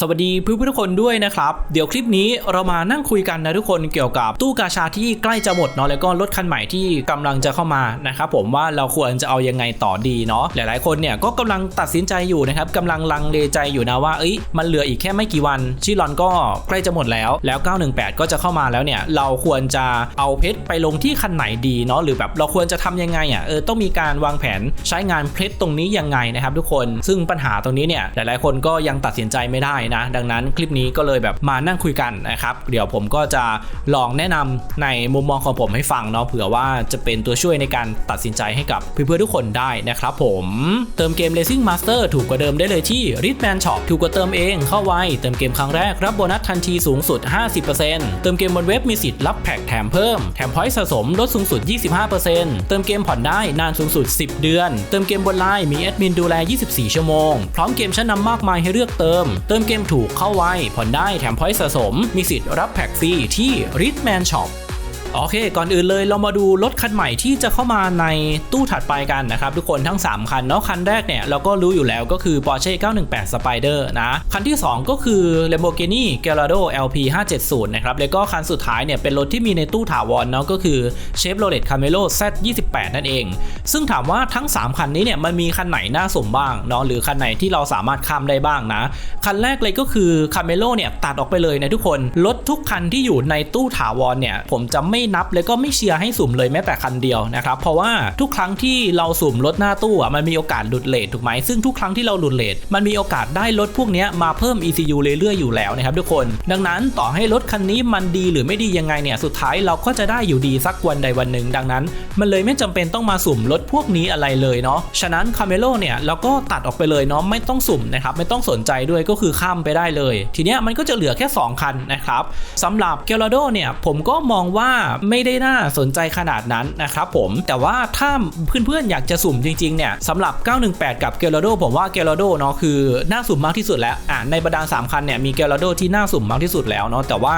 สวัสดีเพื่อนๆทุกคนด้วยนะครับ เดี๋ยวคลิปนี้เรามานั่งคุยกันนะทุกคนเกี่ยวกับตู้กาชาที่ใกล้จะหมดเนาะแล้วก็รถคันใหม่ที่กำลังจะเข้ามานะครับผมว่าเราควรจะเอายังไงต่อดีเนาะหลายๆคนเนี่ยก็กำลังตัดสินใจอยู่นะครับกำลังลังเลใจอยู่นะว่าเอ้ยมันเหลืออีกแค่ไม่กี่วันชิลอนก็ใกล้จะหมดแล้วแล้ว 918 ก็จะเข้ามาแล้วเนี่ยเราควรจะเอาเพชรไปลงที่คันไหนดีเนาะหรือแบบเราควรจะทำยังไงอะเออต้องมีการวางแผนใช้งานเพชรตรงนี้ยังไงนะครับทุกคน ซึ่งปัญหาตรงนี้เนี่ยหลายๆคนก็ยังตัดสินใจไม่ได้นะ ดังนั้นคลิปนี้ก็เลยแบบมานั่งคุยกันนะครับ เดี๋ยวผมก็จะลองแนะนำในมุมมองของผมให้ฟังเนาะเผื่อว่าจะเป็นตัวช่วยในการตัดสินใจให้กับเพื่อนๆทุกคนได้นะครับผมเติมเกม Racing Master ถูกกว่าเดิมได้เลยที่ r i d m a n Shop ถูกกว่าเติมเองเข้าไวเติมเกมครั้งแรกรับโบนัสทันทีสูงสุด 50%เติมเกมบนเว็บมีสิทธิ์รับแพ็กแถมเพิ่มแถมพอยต์สะสมลดสูงสุด 25%เติมเกมผ่อนได้นานสูงสุด 10 เดือน เติมเกมบนไลน์มีแอดมินดูแล 24 ชั่วโมง พร้อมเกมชั้นนำมากมายให้เลือกเติม เติมเกมถูกเข้าไวผ่อนได้แถมพอยต์สะสม มีสิทธิ์รับแพ็กฟรีที่ริทแมนช็อป โอเค ก่อนอื่นเลยเรามาดูรถคันใหม่ที่จะเข้ามาในตู้ถัดไปกันนะครับทุกคนทั้ง 3 คันเนาะคันแรกเนี่ยเราก็รู้อยู่แล้วก็คือ Porsche 918 Spider นะ คันที่ 2 ก็คือ Lamborghini Gallardo LP 570นะครับแล้วก็คันสุดท้ายเนี่ยเป็นรถที่มีในตู้ถาวรเนาะก็คือ Chevrolet Camaro Z28 นั่นเอง ซึ่งถามว่าทั้ง 3 คันนี้เนี่ยมันมีคันไหนน่าสมบ้างเนาะหรือคันไหนที่เราสามารถข้ามได้บ้างนะ คันแรกเลยก็คือ Camaro เนี่ยตัดออกไปเลยนะทุกคนรถทุกคันที่อยู่ในตู้ถาวรเนี่ยผมจะไม่นับ แล้วก็ไม่เชียร์ให้สุ่มเลยแม้แต่คันเดียวนะครับเพราะว่าทุกครั้งที่เราสุ่มรถหน้าตู้อะมันมีโอกาสหลุดเลทถูกไหมซึ่งทุกครั้งที่เราหลุดเลทมันมีโอกาสได้รถพวกนี้มาเพิ่ม ECU เรื่อยๆอยู่แล้วนะครับทุกคน ดังนั้นต่อให้รถคันนี้มันดีหรือไม่ดียังไงเนี่ยสุดท้ายเราก็จะได้อยู่ดีสักวันใดวันหนึ่ง ดังนั้น มันเลยไม่จำเป็นต้องมาสุ่มรถพวกนี้อะไรเลยเนาะฉะนั้นคาเมโลเนี่ยเราก็ตัดออกไปเลยเนาะไม่ต้องสุ่มนะครับไม่ต้องสนใจด้วยก็คือข้ามไปได้เลย ทีเนี้ยมันก็จะเหลือแค่ 2 คันนะครับสำหรับเกลโดเนี่ยผมก็มองว่าไม่ได้น่าสนใจขนาดนั้นนะครับผม แต่ว่าถ้าเพื่อนๆ อยากจะสุ่มจริงๆ เนี่ยสำหรับ 918 กับเกลโดผมว่าเกลโดเนาะคือน่าสุ่มมากที่สุดแล้วอ่าในบรรดา3คันเนี่ยมีเกลโดที่น่าสุ่มมากที่สุดแล้วเนาะแต่ว่า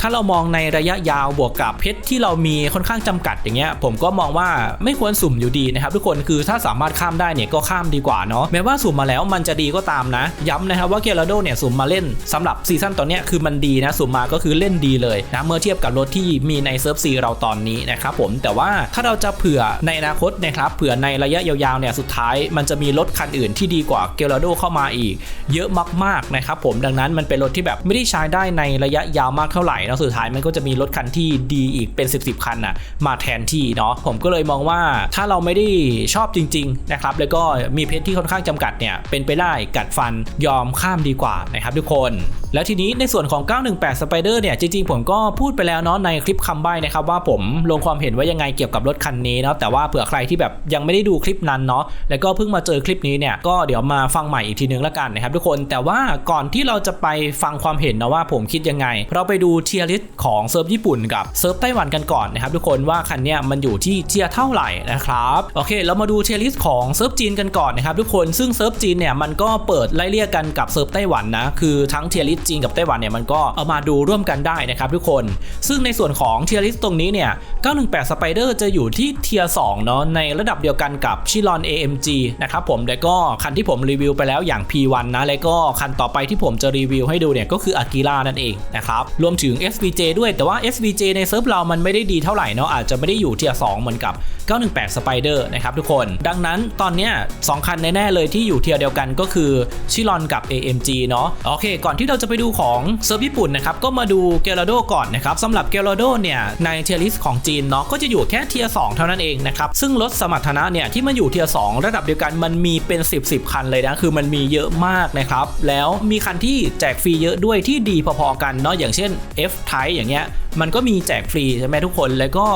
ถ้าเรามองในระยะยาวบวกกับเพชรที่เรามีค่อนข้างจำกัดอย่างเงี้ยผมก็มองว่าไม่ควรสุ่มอยู่ดีนะครับทุกคนคือถ้าสามารถข้ามได้เนี่ยก็ข้ามดีกว่าเนาะแม้ว่าสุ่มมาแล้วมันจะดีก็ตามนะ ย้ำนะครับว่าเกลโดเนี่ยสุ่มมาเล่นสำหรับซีซั่นตอนเนี้ยคือมันดีนะสุ่มมาก็คือเล่นดีเลยนะเมื่อเทียบกับรถที่มีในเซิร์ฟซีเราตอนนี้นะครับผมแต่ว่าถ้าเราจะเผื่อในอนาคตนะครับเผื่อในระยะยาวๆเนี่ยสุดท้ายมันจะมีรถคันอื่นที่ดีกว่าเกลาโดเข้ามาอีก เยอะมากๆนะครับผมดังนั้นมันเป็นรถที่แบบไม่ได้ใช้ได้ในระยะยาวมากเท่าไหร่แล้วสุดท้ายมันก็จะมีรถคันที่ดีอีกเป็น 10บสคันน่ะมาแทนที่เนาะผมก็เลยมองว่าถ้าเราไม่ได้ชอบจริงๆนะครับแล้วก็มีเพชรที่ค่อนข้างจำกัดเนี่ยเป็นไปได้กัดฟันยอมข้ามดีกว่านะครับทุกคน แล้วทีนี้ในส่วนของ 918 Spider เนี่ยจริงๆผมก็พูดไปแล้วเนาะในคลิปคำใบ้นะครับว่าผมลงความเห็นว่ายังไงเกี่ยวกับรถคันนี้เนาะแต่ว่าเผื่อใครที่แบบยังไม่ได้ดูคลิปนั้นเนาะแล้วก็เพิ่งมาเจอคลิปนี้เนี่ยก็เดี๋ยวมาฟังใหม่อีกทีนึงละกันนะครับทุกคนแต่ว่าก่อนที่เราจะไปฟังความเห็นนะว่าผมคิดยังไง เราไปดูเทียร์ลิสของเซิร์ฟญี่ปุ่นกับเซิร์ฟไต้หวันกันก่อนนะครับทุกคนว่าคันเนี้ยมันอยู่ที่เทียร์เท่าไหร่นะครับโอเค เรามาดูเทียร์ลิสของเซิร์ฟจีนกันก่อนนะครับทุกคนซึ่งเซิร์ฟจีนเนี่ยมันก็เปิดไล่เลี่ยกันกับเซิร์ฟไต้หวันนะคือทั้งเทียร์ลิสจีนกับไต้หวันเนี่ยมันก็เอามาดูร่วมกันได้นะครับทุกคน ซึ่งในส่วนของเทียร์ลิสตรงนี้เนี่ย 918 Spider จะอยู่ที่เทียร์2เนาะในระดับเดียวกันกับชิลอน AMG นะครับผมแล้วก็คันที่ผมรีวิวไปแล้วอย่าง P1 นะ แล้วก็คันต่อไปที่ผมจะรีวิวให้ดูเนี่ยก็คือ Akira นั่นเองนะครับ รวมถึง SVJ ด้วยแต่ว่า SVJ ในเซิร์ฟเรามันไม่ได้ดีเท่าไหร่เนาะอาจจะไม่ได้อยู่เทียร์2เหมือนกับ 918 Spider นะครับทุกคน ดังนั้นตอนเนี้ยสองคันแน่ๆเลยที่อยู่เทียร์เดียวกันก็คือชิลอนกับ AMG เนาะโอเค ก่อนที่เราจะไปดูของเซิร์ฟญี่ปุ่นนะครับก็มาดูเกลโดก่อนนะครับสำหรับเกลโดเนี่ยในเทียร์ลิสของจีนเนาะก็จะอยู่แค่เทียร์2เท่านั้นเองนะครับซึ่งรถสมรรถนะเนี่ยที่มันอยู่เทียร์2ระดับเดียวกันมันมีเป็น 10บสคันเลยนะคือมันมีเยอะมากนะครับแล้วมีคันที่แจกฟรีเยอะด้วยที่ดีพอๆกันเนาะอย่างเช่น F Type อย่างเงี้ย มันก็มีแจกฟรีใช่ไหมทุกคน แล้วก็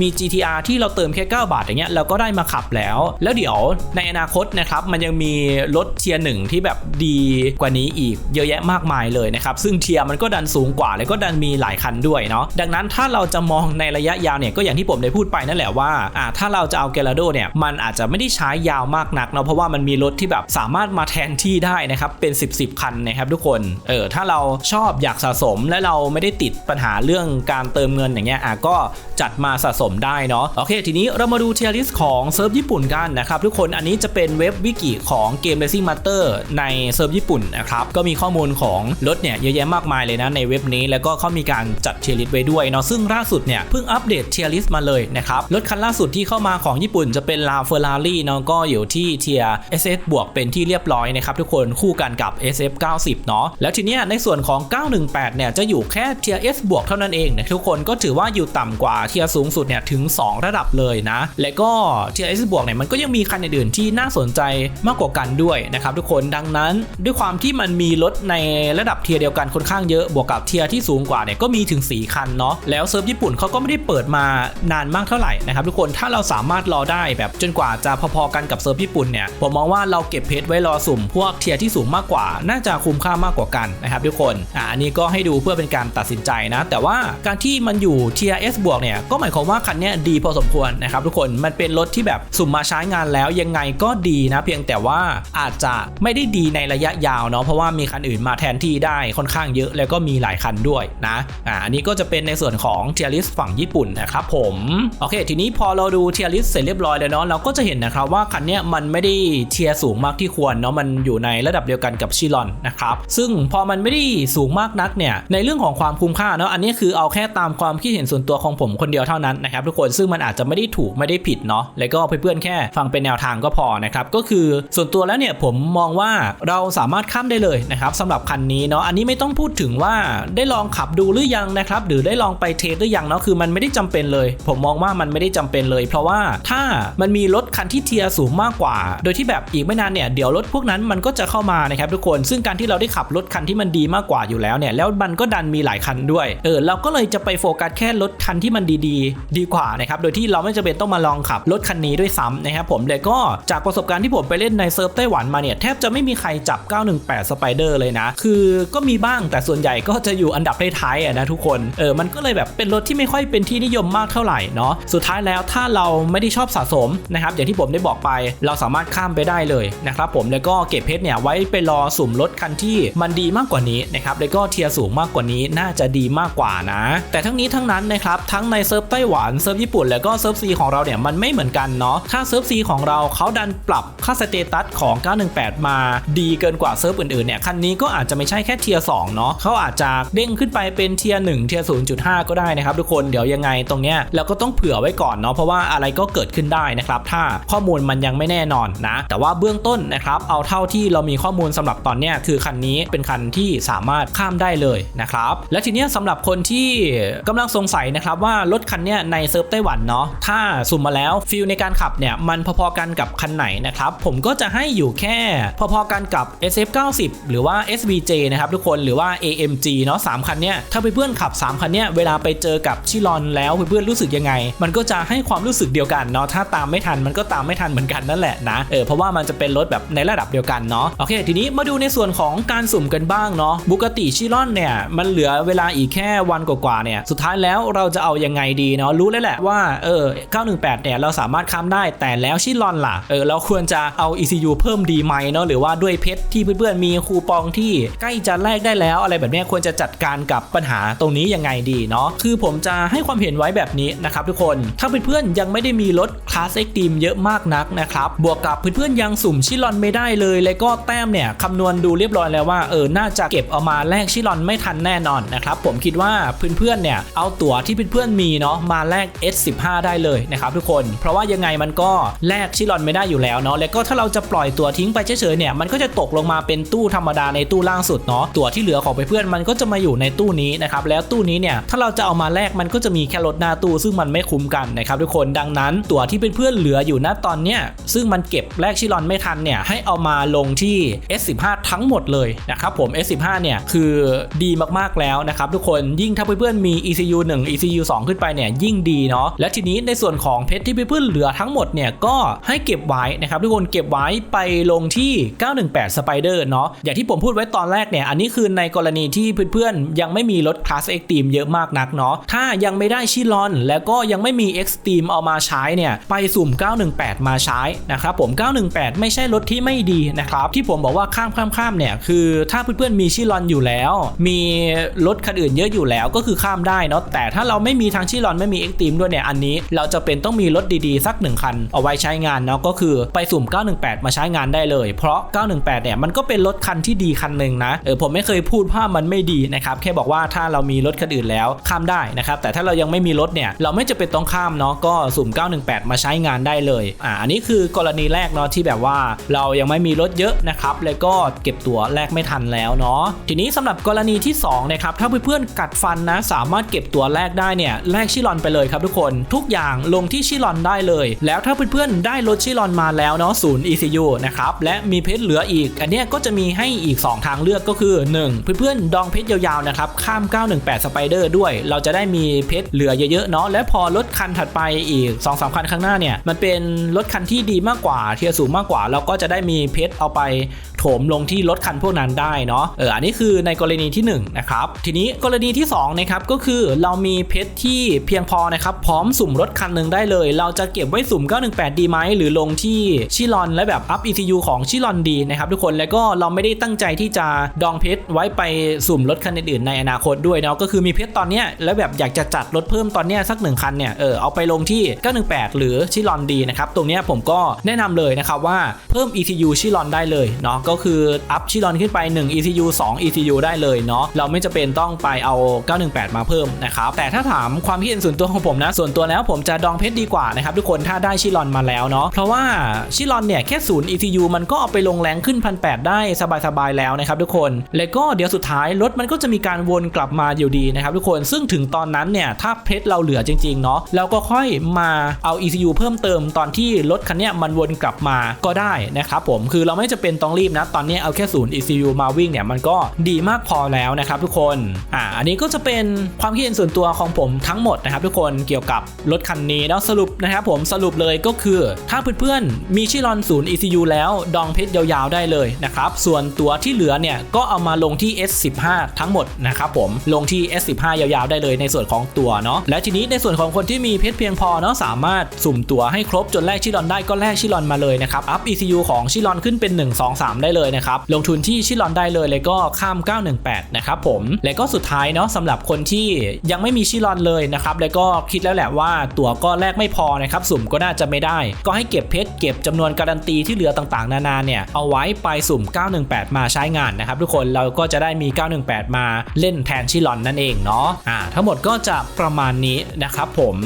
มี GTR ที่เราเติมแค่9บาทอย่างเงี้ยเราก็ได้มาขับแล้ว แล้วเดี๋ยวในอนาคตนะครับมันยังมีรถเทียร์หนึ่งที่แบบดีกว่านี้อีกเยอะแยะมากมายเลยนะครับ ซึ่งเทียร์มันก็ดันสูงกว่า แล้วก็ดันมีหลายคันด้วยเนาะดังนั้นถ้าเราจะมองในระยะยาวเนี่ยก็อย่างที่ผมได้พูดไปนั่นแหละว่าอ่าถ้าเราจะเอาเกลาโดเนี่ยมันอาจจะไม่ได้ใช้ยาวมากนักเนาะเพราะว่ามันมีรถที่แบบสามารถมาแทนที่ได้นะครับเป็น 10 10คันนะครับทุกคนเออถ้าเราชอบอยากสะสมและเราไม่ได้ติดปัญหาเรื่องการเติมเงินอย่างเงี้ยอะก็จัดมาสะสมได้เนาะโอเค ทีนี้เรามาดูเทียริสของเซิร์ฟญี่ปุ่นกันนะครับทุกคนอันนี้จะเป็นเว็บวิกิของเกม Racing Master ในเซิร์ฟญี่ปุ่นนะครับก็มีข้อมูลของรถเนี่ยเยอะแยะมากมายเลยนะในเว็บนี้แล้วก็เขามีการจัดเทียริสไว้ด้วยเนาะซึ่งล่าสุดเนี่ยเพิ่งอัปเดตเทียริสมาเลยนะครับรถคันล่าสุดที่เข้ามาของญี่ปุ่นจะเป็นลาเฟอร์รารี่เนาะก็อยู่ที่เทีย SS บวกเป็นที่เรียบร้อยนะครับทุกคนคู่กันกับ SF 90 เนาะแล้วทีเนี้ยในส่วนของ 918 เนี่ยจะอยู่แค่เทีย S บวกเท่านั้นเองนะทุกคนก็ถือว่าอยู่ต่ำกว่าเทียสูงสุดเนี่ยถึง 2 ระดับเลยนะ และก็เทีย S บวกเนี่ยมันก็ยังมีคันอื่นๆที่น่าสนใจมากกว่ากันด้วยนะครับทุกคนดังนั้นด้วยความที่มันมีรถในระดับเทียเดียวกันค่อนข้างเยอะบวกกับเทียที่สูงกว่าเนี่ยก็มีถึง 4 คันเนาะแล้วเซิร์ฟญี่ปุ่นเขาก็ไม่ได้เปิดมานานมากเท่าไหร่นะครับทุกคนถ้าเราสามารถรอได้แบบจนกว่าจะพอๆกันกับเซิร์ฟญี่ปุ่นเนี่ยผมมองว่าเราเก็บเพชรไว้รอสุ่มพวกเทียที่สูงมากกว่า น่าจะคุ้มค่ามากกว่ากันนะครับทุกคนอ่าอันนี้ก็ให้ดูเพื่อเป็นการตัดสินใจนะ แต่ว่าการที่มันอยู่เทีย S บวกเนี่ยก็หมายความว่าคันนี้ดีพอสมควรนะครับทุกคนมันเป็นรถที่แบบสุ่มมาใช้งานแล้วยังไงก็ดีนะ เพียงแต่ว่าอาจจะไม่ได้ดีในระยะยาวเนาะเพราะว่ามีคันอื่นมาแทนที่ได้ค่อนข้างเยอะแล้วก็มีหลายคันด้วยนะอ่าอันนี้ก็จะเป็นในส่วนของเทียริสฝั่งญี่ปุ่นนะครับผมโอเค ทีนี้พอเราดูเทียริสเสร็จเรียบร้อยแล้วเนาะเราก็จะเห็นนะครับว่าคันนี้มันไม่ได้เทียสูงมากที่ควรเนาะมันอยู่ในระดับเดียวกันกับชิลอนนะครับซึ่งพอมันไม่ได้สูงมากนักเนี่ยในเรื่องของความคุ้มค่าเนาะอันนี้คือเอาาแค่ตามความคิดเห็นส่วนตัวของผมคนเดียวเท่านั้นนะครับทุกคนซึ่งมันอาจจะไม่ได้ถูกไม่ได้ผิดเนาะแล้วก็เพื่อนๆแค่ฟังเป็นแนวทางก็พอนะครับก็คือส่วนตัวแล้วเนี่ยผมมองว่าเราสามารถข้ามได้เลยนะครับสำหรับคันนี้เนาะอันนี้ไม่ต้องพูดถึงว่าได้ลองขับดูหรือยังนะครับหรือได้ลองไปเทสหรือยังเนาะคือมันไม่ได้จำเป็นเลย ผมมองว่ามันไม่ได้จำเป็นเลย เพราะว่าถ้ามันมีรถคันที่เทียร์สูงมากกว่า โดยที่แบบอีกไม่นานเนี่ยเดี๋ยวรถพวกนั้นมันก็จะเข้ามานะครับทุกคนซึ่งการที่เราได้ขับรถคันที่มันดีมากกว่าอยู่แล้วเนี่ยแล้วมันก็ดันมีหลายคันด้วยเออเราก็เลยจะไปโฟกัสแค่รถคันที่มันดีๆ ดีกว่านะครับโดยที่เราไม่จำเป็นต้องมาลองขับรถคันนี้ด้วยซ้ำนะครับผมเลยก็จากประสบการณ์ที่ผมไปเล่นในเซิร์ฟไต้หวันมาเนี่ยแทบจะไม่มีใครจับ 918 Spider เลยนะ คือก็มีบ้างแต่ส่วนใหญ่ก็จะอยู่อันดับท้ายๆนะทุกคนเออมันก็เลยแบบเป็นรถที่ไม่ค่อยเป็นที่นิยมมากเท่าไหร่เนาะสุดท้ายแล้วถ้าเราไม่ได้ชอบสะสมนะครับอย่างที่ผมได้บอกไป เราสามารถข้ามไปได้เลยนะครับผมแล้วก็เก็บเพชรเนี่ยไว้ไปรอสุ่มรถคันที่มันดีมากกว่านี้นะครับแล้วก็เทียร์สูงมากกว่านี้น่าจะดีมากกว่านะแต่ทั้งนี้ทั้งนั้นนะครับทั้งในเซิร์ฟไต้หวันเซิร์ฟญี่ปุ่น แล้วก็เซิร์ฟซีของเราเนี่ยมันไม่เหมือนกันเนาะถ้าเซิร์ฟซีของเราเขาดันปรับค่าสเตตัสของ 918 มาดีเกินกว่าเซิร์ฟอื่นๆเนี่ยคันนี้ก็อาจจะไม่ใช่แค่เทียร์2เนาะเขาอาจจะเด้งขึ้นไปเป็นเทียร์1เทียร์0.5 ก็ได้นะครับทุกคนเดี๋ยวยังไงตรงเนี้ยเราก็ต้องเผื่อไว้ก่อนเนาะเพราะว่าอะไรก็เกิดขึ้นได้นะครับถ้าข้อมูลมันยังไม่แน่นอนนะ แต่ว่าเบื้องต้นนะครับเอาเท่าที่เรามีข้อมูลสำหรับตอนเนี้ยคือคันนี้เป็นคันที่สามารถข้ามได้เลยนะครับและทีเนี้ยสำหรับคนที่กำลังสงสัยนะครับว่ารถคันนี้ในเซิร์ฟไต้หวันเนาะถ้าสุ่มมาแล้วฟิลในการขับเนี่ยมันพอๆกันกับคันไหนนะครับผมก็จะให้อยู่แค่พอๆกันกับ SF90 หรือว่า SVJ นะครับทุกคนหรือว่า AMG เนาะสามคันเนี้ยถ้าเพื่อนๆขับ 3 คันเนี้ยเวลาไปเจอกับชิลอนแล้วเพื่อนๆรู้สึกยังไง มันก็จะให้ความรู้สึกเดียวกันเนาะถ้าตามไม่ทันมันก็ตามไม่ทันเหมือนกันนั่นแหละนะเออเพราะว่ามันจะเป็นรถแบบในระดับเดียวกันเนาะโอเค ทีนี้มาดูในส่วนของการสุ่มกันบ้างเนาะบุกติชิลอนเนี่ยมันเหลือเวลาอีกแค่วันกว่าเนี่ยสุดท้ายแล้วเราจะเอายังไงดีเนาะรู้แล้วแหละว่าเออ918เนี่ยเราสามารถข้ามได้แต่แล้วชิลอนล่ะเออเราควรจะเอา ECU เพิ่มดีไหมเนาะหรือว่าด้วยเพชรที่เพื่อนๆมีคูปองที่ใกล้จะแลกได้แล้ว อะไรแบบนี้ควรจะจัดการกับปัญหาตรงนี้ยังไงดีเนาะคือผมจะให้ความเห็นไว้แบบนี้นะครับทุกคนถ้าเพื่อนๆยังไม่ได้มีรถคลาสเอ็กตีมเยอะมากนักนะครับบวกกับเพื่อนๆยังสุ่มชิลอนไม่ได้เลย แล้วก็แต้มเนี่ยคำนวณดูเรียบร้อยแล้วว่าเออน่าจะเก็บเอามาแลกชิลอนไม่ทันแน่นอนนะครับผมคิดว่าเพื่อนๆเนี่ยเอาตั๋วที่เพื่อนๆมีเนาะมาแลก S15 ได้เลยนะครับทุกคน เพราะว่ายังไงมันก็แลกชิลอนไม่ได้อยู่แล้วเนาะแล้วก็ถ้าเราจะปล่อยตั๋วทิ้งไปเฉยๆเนี่ยมันก็จะตกลงมาเป็นตู้ธรรมดาในตู้ล่างสุดเนาะตั๋วที่เหลือของเพื่อนๆมันก็จะมาอยู่ในตู้นี้นะครับแล้วตู้นี้เนี่ยถ้าเราจะเอามาแลกมันก็จะมีแค่รถหน้าตู้ซึ่งมันไม่คุ้มกันนะครับทุกคนดังนั้นตั๋วที่เพื่อนๆเหลืออยู่ณตอนเนี้ยซึ่งมันเก็บแลกชิลอนไม่ทันเนี่ยให้เอามาลงที่ S15 ทั้งหมดเลยนะครับผม S15 เนี่ยคือดีมากๆแล้วนะครับทุกคนยิ่งถ้าเพื่อนื่อนๆมี ECU 1 ECU 2 ขึ้นไปเนี่ยยิ่งดีเนาะและทีนี้ในส่วนของเพชรที่เพื่อนๆเหลือทั้งหมดเนี่ยก็ให้เก็บไว้นะครับทุกคนเก็บไว้ไปลงที่ 918 Spider เนาะอย่างที่ผมพูดไว้ตอนแรกเนี่ยอันนี้คือในกรณีที่เพื่อนๆยังไม่มีรถ Class Extreme เยอะมากนักเนาะถ้ายังไม่ได้ชิลอน แล้วก็ยังไม่มี Extreme เอามาใช้เนี่ยไปสุ่ม 918 มาใช้นะครับผม 918 ไม่ใช่รถที่ไม่ดีนะครับที่ผมบอกว่าข้ามข้ามข้ามเนี่ยคือถ้าเพื่อนๆมีชิลอนอยู่แล้ว มีรถคันอื่นเยอะอยู่แล้วก็คือคือข้ามได้เนาะแต่ถ้าเราไม่มีทั้งชิลอนไม่มีเอ็กตีมด้วยเนี่ยอันนี้เราจะเป็นต้องมีรถดีๆ สักหนึ่งคัน เอาไว้ใช้งานเนาะก็คือไปสุ่ม 918 มาใช้งานได้เลย เพราะ 918 เนี่ยมันก็เป็นรถคันที่ดีคันหนึ่งนะเออผมไม่เคยพูดว่ามันไม่ดีนะครับแค่บอกว่าถ้าเรามีรถคันอื่นแล้วข้ามได้นะครับแต่ถ้าเรายังไม่มีรถเนี่ยเราไม่จะเป็นต้องข้ามเนาะก็สุ่ม 918 มาใช้งานได้เลยอ่าอันนี้คือกรณีแรกเนาะที่แบบว่าเรายังไม่มีรถเยอะนะครับแล้วก็เก็บตั๋วแรกไม่ทันแล้วเนาะทีนี้สำหรับกรณีที่สองนะครับถ้าเพื่อนๆกัดฟันนะสามารถเก็บตัวแรกได้เนี่ยแลกชิลอนไปเลยครับทุกคนทุกอย่างลงที่ชิลอนได้เลย แล้วถ้าเพื่อนๆได้รถชิลอนมาแล้วเนาะศูนย์ ECU นะครับและมีเพชรเหลืออีก อันนี้ก็จะมีให้อีก 2 ทางเลือกก็คือ 1 เพื่อนๆดองเพชรยาวๆนะครับข้าม 918 สไปเดอร์ด้วย เราจะได้มีเพชรเหลือเยอะๆเนาะและพอรถคันถัดไปอีก 2-3 คันข้างหน้าเนี่ยมันเป็นรถคันที่ดีมากกว่าเทียสูงมากกว่า เราก็จะได้มีเพชรเอาไป ถมลงที่รถคันพวกนั้นได้เนาะเอออันนี้คือในกรณีที่1นะครับทีนี้กรณีที่2นะครับก็คือเรามีเพชรที่เพียงพอนะครับพร้อมสุ่มรถคันหนึ่งได้เลย เราจะเก็บไว้สุ่ม 918 ดีไหมหรือลงที่ชิลอนและแบบอัพ ECU ของชิลอนดีนะครับทุกคนแล้วก็เราไม่ได้ตั้งใจที่จะดองเพชรไว้ไปสุ่มรถคันอื่นในอนาคตด้วยเนาะก็คือมีเพชรตอนเนี้ยแล้วแบบอยากจะจัดรถเพิ่มตอนเนี้ยสักหนึ่งคันเนี่ยเออเอาไปลงที่ 918 หรือชิลอนดีนะครับตรงเนี้ยผมก็แนะนำเลยนะครับว่าเพิ่ม ECU ชิลอนได้เลยเนาะก็็คืออัพชิลอนขึ้นไป 1 ECU 2 ECU ได้เลยเนาะเราไม่จะเป็นต้องไปเอา 918 มาเพิ่มนะครับแต่ถ้าถามความคิดเห็นส่วนตัวของผมนะ ส่วนตัวแล้วผมจะดองเพชรดีกว่านะครับทุกคนถ้าได้ชิลอนมาแล้วเนาะเพราะว่าชิลอนเนี่ยแค่0 ECU มันก็เอาไปลงแรงขึ้น1,800ได้สบายๆแล้วนะครับทุกคนแล้วก็เดี๋ยวสุดท้ายรถมันก็จะมีการวนกลับมาอยู่ดีนะครับทุกคนซึ่งถึงตอนนั้นเนี่ยถ้าเพชรเราเหลือจริงๆเนาะเราก็ค่อยมาเอา ECU เพิ่มเติมตอนที่รถคันเนี้ยมันวนกลับมาก็ได้นะครับผมคือเราไม่จะเป็นต้องรีบนะตอนนี้เอาแค่ศูนย์ ECU มาวิ่งเนี่ยมันก็ดีมากพอแล้วนะครับทุกคนอ่าอันนี้ก็จะเป็นความคิดเห็นส่วนตัวของผมทั้งหมดนะครับทุกคนเกี่ยวกับรถคันนี้แล้วสรุปนะครับผมสรุปเลยก็คือ ถ้าเพื่อนๆมีชิลอนศูนย์ ECU แล้วดองเพชรยาวๆได้เลยนะครับส่วนตัวที่เหลือเนี่ยก็เอามาลงที่ S15 ทั้งหมดนะครับผมลงที่ S15 ยาวๆได้เลยในส่วนของตัวเนาะและทีนี้ในส่วนของคนที่มีเพชรเพียงพอเนาะสามารถสุ่มตัวให้ครบจนแลกชิลอนได้ก็แลกชิลอนมาเลยนะครับอัพ ECU ของชิลอนขึ้นเป็น 1 2 3ได้เลยนะครับ ลงทุนที่ชิลอนได้เลยแล้วก็ข้าม 918 นะครับผม และก็สุดท้ายเนาะสำหรับคนที่ยังไม่มีชิลอนเลยนะครับแล้วก็คิดแล้วแหละว่าตั๋วก็แลกไม่พอนะครับสุ่มก็น่าจะไม่ได้ ก็ให้เก็บเพชรเก็บจำนวนการันตีที่เหลือต่างๆ นานาเนี่ยเอาไว้ไปสุ่ม 918 มาใช้งานนะครับทุกคนเราก็จะได้มี 918 มาเล่นแทนชิลอนนั่นเองเนาะอ่าทั้งหมดก็จะประมาณนี้นะครับผม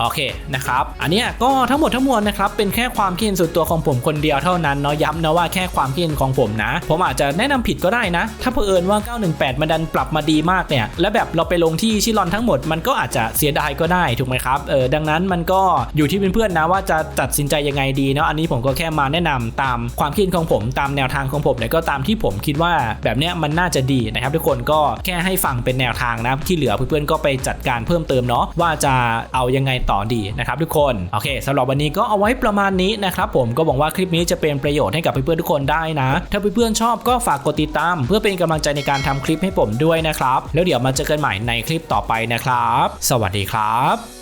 โอเคนะครับอันนี้ก็ทั้งหมดทั้งมวลนะครับเป็นแค่ความคิดเห็นส่วนตัวของผมคนเดียวเท่านั้นเนาะย้ำนะว่าแค่ความคิดเห็นของผมนะ ผมอาจจะแนะนำผิดก็ได้นะ ถ้าเผอิญว่า 918 มันดันปรับมาดีมากเนี่ย แล้วแบบเราไปลงที่ชิลอนทั้งหมดมันก็อาจจะเสียดายก็ได้ถูกไหมครับเออดังนั้นมันก็อยู่ที่เพื่อนๆนะว่าจะตัดสินใจยังไงดีเนาะอันนี้ผมก็แค่มาแนะนำตามความคิดของผมตามแนวทางของผมเนี่ยก็ตามที่ผมคิดว่าแบบเนี้ยมันน่าจะดีนะครับ ทุกคนก็แค่ให้ฟังเป็นแนวทางนะที่เหลือเพื่อนๆก็ไปจัดการเพิ่มเติมเนาะว่าจะเอายังไงต่อดีนะครับทุกคนโอเคสำหรับวันนี้ก็เอาไว้ประมาณนี้นะครับผมก็หวังว่าคลิปนี้จะเป็นประโยชน์ให้กับเพื่อนๆทุกคนได้นะถ้าเพื่อนๆชอบก็ฝากกดติดตาม เพื่อเป็นกำลังใจในการทำคลิปให้ผมด้วยนะครับ แล้วเดี๋ยวมาเจอกันใหม่ในคลิปต่อไปนะครับ สวัสดีครับ